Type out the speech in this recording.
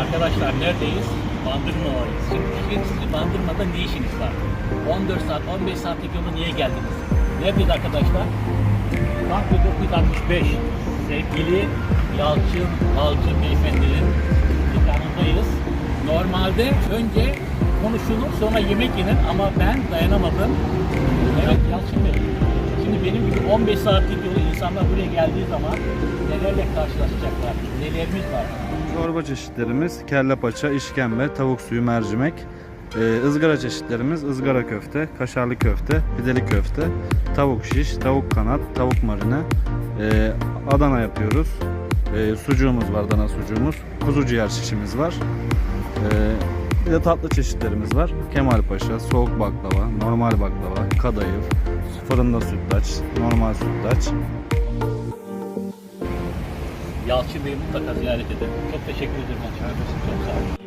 Neredeyiz? Bandırma'dayız. Şimdi şimdi siz Bandırma'da ne işiniz var? 14 saat, 15 saatlik yolu niye geldiniz? Neredeyiz arkadaşlar? Park 965. Sevgili Yalçın Balcı Beyefendi'nin dükkanındayız. Normalde önce konuşulur sonra yemek yenir ama ben dayanamadım. Evet Yalçın Bey. Şimdi benim gibi 15 saatlik yolu insanlar buraya geldiği zaman nelerle karşılaşacaklar? Nelerimiz var? Çorba çeşitlerimiz kelle paça, işkembe, tavuk suyu, mercimek. Ee, ızgara çeşitlerimiz ızgara köfte, kaşarlı köfte, pideli köfte, tavuk şiş, tavuk kanat, tavuk marine. Ee, Adana yapıyoruz. Ee, sucuğumuz var, Adana sucuğumuz. Kuzu ciğer şişimiz var. Ee, bir de tatlı çeşitlerimiz var. Kemal Paşa, soğuk baklava, normal baklava, kadayıf, fırında sütlaç, normal sütlaç. Yalçın Bey'i mutlaka ziyaret edin. Çok teşekkür ederim. Çok sağ olun.